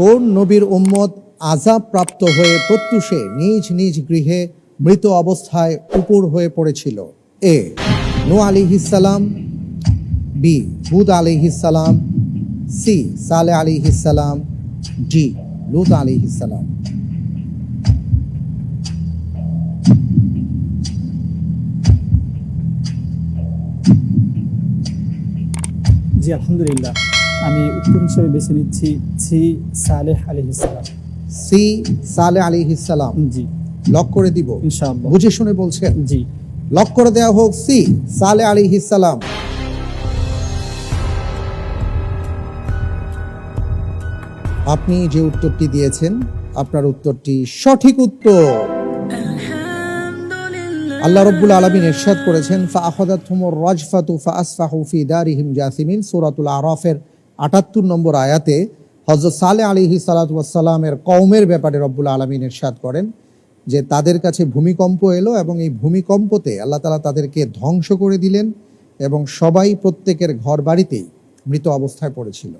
কোন নবীর উম্মত আজাব প্রাপ্ত হয়ে প্রত্যুষে নিজ নিজ গৃহে মৃত অবস্থায় উপর হয়ে পড়েছিল? এ নু আলিহিসাল্লাম বি, হুদ আলিহিসাল্লাম সি, সালে আলিহিসাল্লাম ডি, লুত আলিহিসাল্লাম জি, আলহামদুলিল্লাহ। আমি উত্তর হিসেবে বেছে নিচ্ছি সি সালেহ আলী ইসলাম সি সালে আলিহিসাল্লাম জি। লক করে দিব। ইনশাআল্লাহ। বুঝে শুনে বলছেন? জি। লক করে দেওয়া হোক সি সালে আলিহিসাল্লাম আপনি যে উত্তরটি দিয়েছেন আপনার উত্তরটি সঠিক উত্তর। আল্লাহ রব্বুল আলমিন এরশাদ করেছেন ফাআখাদাতহুমুর রাজফাতু ফাআসফাহু ফি দারিহিম জাসিমিন সূরাতুল আরাফের 78 নম্বর আয়াতে হজরত সালে আলিহি সালাতামের কওমের ব্যাপারে রব্বুল আলমিন এরশাদ করেন যে তাদের কাছে ভূমিকম্প এলো এবং এই ভূমিকম্পতে আল্লাহ তালা তাদেরকে ধ্বংস করে দিলেন এবং সবাই প্রত্যেকের ঘর বাড়িতেই মৃত অবস্থায় পড়েছিল।